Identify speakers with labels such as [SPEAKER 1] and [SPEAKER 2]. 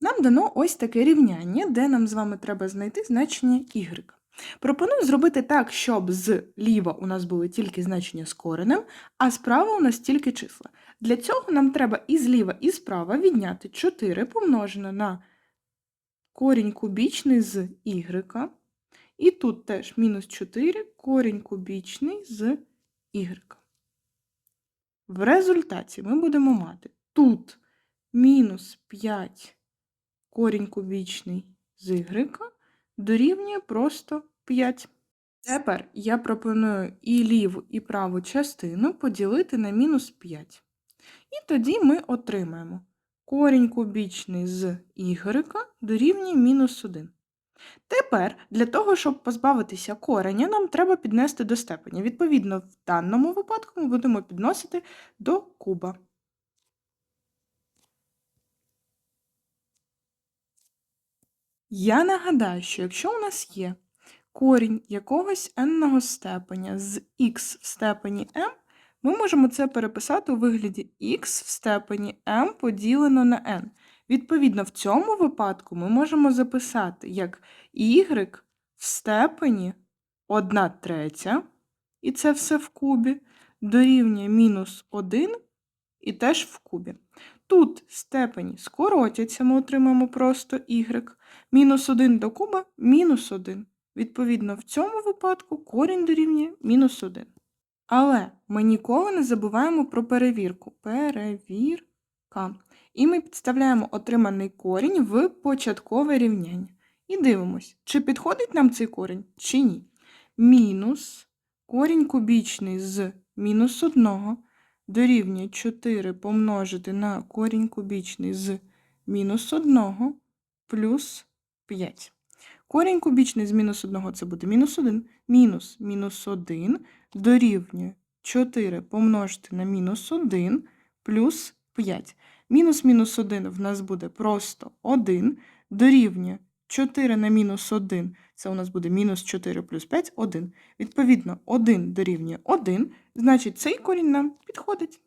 [SPEAKER 1] Нам дано ось таке рівняння, де нам з вами треба знайти значення y. Пропоную зробити так, щоб зліва у нас були тільки значення з коренем, а справа у нас тільки числа. Для цього нам треба і зліва, і справа відняти 4 помножене на корінь кубічний з y. І тут теж мінус 4 корінь кубічний з y. В результаті ми будемо мати тут мінус 5 корінь кубічний з y дорівнює просто 5. Тепер я пропоную і ліву, і праву частину поділити на мінус 5. І тоді ми отримаємо корінь кубічний з y дорівнює мінус 1. Тепер для того, щоб позбавитися кореня, нам треба піднести до степеня. Відповідно, в даному випадку ми будемо підносити до куба. Я нагадаю, що якщо у нас є корінь якогось n степеня з x в степені m, ми можемо це переписати у вигляді x в степені m поділено на n. Відповідно, в цьому випадку ми можемо записати як y в степені 1 третя, і це все в кубі, дорівнює мінус 1 і теж в кубі. Тут степені скоротяться, ми отримаємо просто y. Мінус 1 до куба мінус 1. Відповідно, в цьому випадку корінь дорівнює мінус 1. Але ми ніколи не забуваємо про перевірку. Перевірка. І ми підставляємо отриманий корінь в початкове рівняння. І дивимось, чи підходить нам цей корінь, чи ні. Мінус корінь кубічний з мінус 1 дорівнює 4 помножити на корінь кубічний з мінус 1 плюс 5. Корінь кубічний з мінус 1 це буде мінус 1. Мінус мінус 1 дорівнює 4 помножити на мінус 1 плюс 5. Мінус мінус 1 в нас буде просто 1, дорівнює 4 на мінус 1, це у нас буде мінус 4 плюс 5 1. Відповідно, 1 дорівнює 1, значить цей корінь нам підходить.